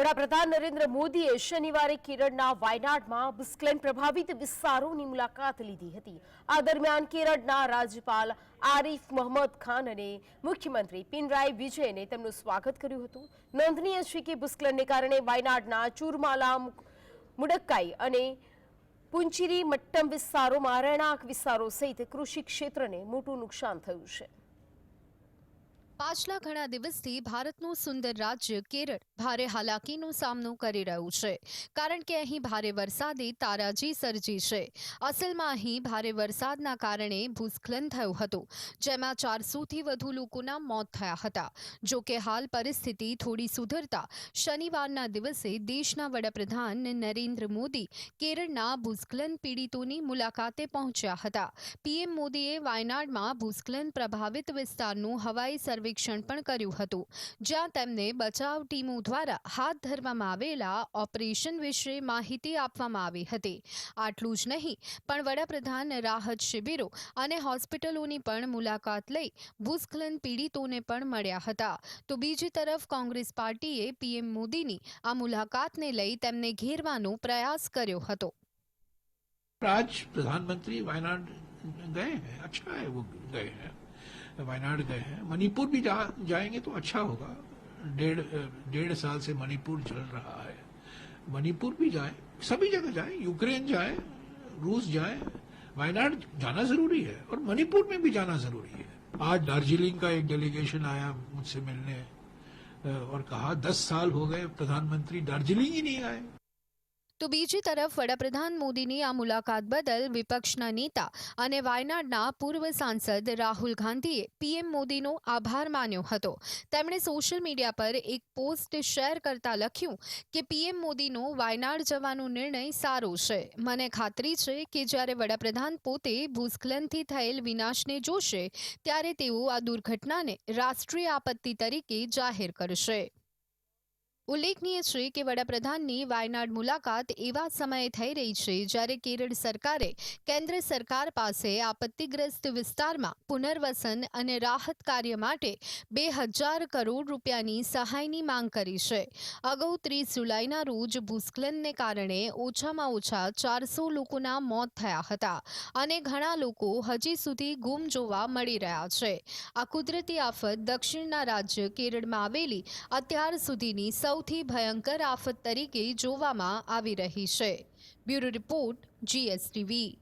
વડાપ્રધાન નરેન્દ્ર મોદીએ શનિવારે કેરળના વાયનાડમાં ભૂસ્ખલન પ્રભાવિત વિસ્તારોની મુલાકાત લીધી હતી. આ દરમિયાન કેરળના રાજ્યપાલ આરીફ મોહમ્મદ ખાન અને મુખ્યમંત્રી પિનરાઈ વિજયને તેમનું સ્વાગત કર્યું હતું. નોંધનીય છે કે ભૂસ્ખલનને કારણે વાયનાડના ચુરમાલા, મુડક્કાઈ અને પુંચીરી મટ્ટમ વિસ્તારોમાં રહેણાંક વિસ્તારો સહિત કૃષિ ક્ષેત્રને મોટું નુકસાન થયું છે. પાછલા ઘણા દિવસથી ભારતનું સુંદર રાજ્ય કેરળ ભારે હાલાકીનો સામનો કરી રહ્યું છે. કારણ કે અહીં ભારે વરસાદે તારાજી સર્જી છે. અસલમાં અહીં ભારે વરસાદના કારણે ભૂસ્ખલન થયું હતું, જેમાં ચારસોથી વધુ લોકોના મોત થયા હતા. જો કે હાલ પરિસ્થિતિ થોડી સુધરતા શનિવારના દિવસે દેશના વડાપ્રધાન નરેન્દ્ર મોદી કેરળના ભૂસ્ખલન પીડિતોની મુલાકાતે પહોંચ્યા હતા. પીએમ મોદીએ વાયનાડમાં ભૂસ્ખલન પ્રભાવિત વિસ્તારનું હવાઈ સર્વેક્ષણ પણ કર્યું હતું, જ્યાં તેમને બચાવ ટીમો દ્વારા હાથ ધરવામાં આવેલા ઓપરેશન વિશે માહિતી આપવામાં આવી હતી આટલું જ નહીં પણ વડાપ્રધાન રાહત શિબિરો અને હોસ્પિટલોની પણ મુલાકાત લઈ ભૂસ્ખલન પીડિતોને પણ મળ્યા હતા તો બીજી તરફ કોંગ્રેસ પાર્ટીએ પીએમ મોદીની આ મુલાકાતને લઈ તેમને ઘેરવાનો પ્રયાસ કર્યો હતો आज प्रधानमंत्री वायनाड गए हैं अच्छा है वो गए हैं वायनाड गए हैं मणिपुर भी जा, जाएंगे तो अच्छा होगा डेढ़ डेढ़ साल से मणिपुर चल रहा है। मणिपुर भी जाए, सभी जगह जाए, यूक्रेन जाए, रूस जाए, वायनाड जाना ज़रूरी है और मणिपुर में भी जाना ज़रूरी है। आज दार्जिलिंग का एक डेलीगेशन आया मुझसे मिलने और कहा, दस साल हो गए, प्रधानमंत्री दार्जिलिंग ही नहीं आए। તો બીજી તરફ વડાપ્રધાન મોદીની આ મુલાકાત બદલ વિપક્ષના નેતા અને વાયનાડના પૂર્વ સાંસદ રાહુલ ગાંધીએ પીએમ મોદીનો આભાર માન્યો હતો. તેમણે સોશિયલ મીડિયા પર એક પોસ્ટ શેર કરતા લખ્યું કે પીએમ મોદીનો વાયનાડ જવાનો નિર્ણય સારો છે. મને ખાતરી છે કે જ્યારે વડાપ્રધાન પોતે ભૂસ્ખલનથી થયેલ વિનાશને જોશે, ત્યારે તેઓ આ દુર્ઘટનાને રાષ્ટ્રીય આપત્તિ તરીકે જાહેર કરશે. ઉલ્લેખનીય છે કે વડાપ્રધાનની વાયનાડ મુલાકાત એવા સમયે થઈ રહી છે જ્યારે કેરળ સરકારે કેન્દ્ર સરકાર પાસે આપત્તિગ્રસ્ત વિસ્તારમાં પુનર્વસન અને રાહત કાર્ય માટે બે હજાર કરોડ રૂપિયાની સહાયની માંગ કરી છે. અગાઉ ત્રીસ જુલાઈના રોજ ભૂસ્ખલનને કારણે ઓછામાં ઓછા ચારસો લોકોના મોત થયા હતા અને ઘણા લોકો હજી સુધી ગુમ જોવા મળી રહ્યા છે. આ કુદરતી આફત દક્ષિણના રાજ્ય કેરળમાં આવેલી અત્યાર સુધીની સૌથી ભયંકર આફત તરીકે જોવામાં આવી રહી છે. Bureau report GSTV.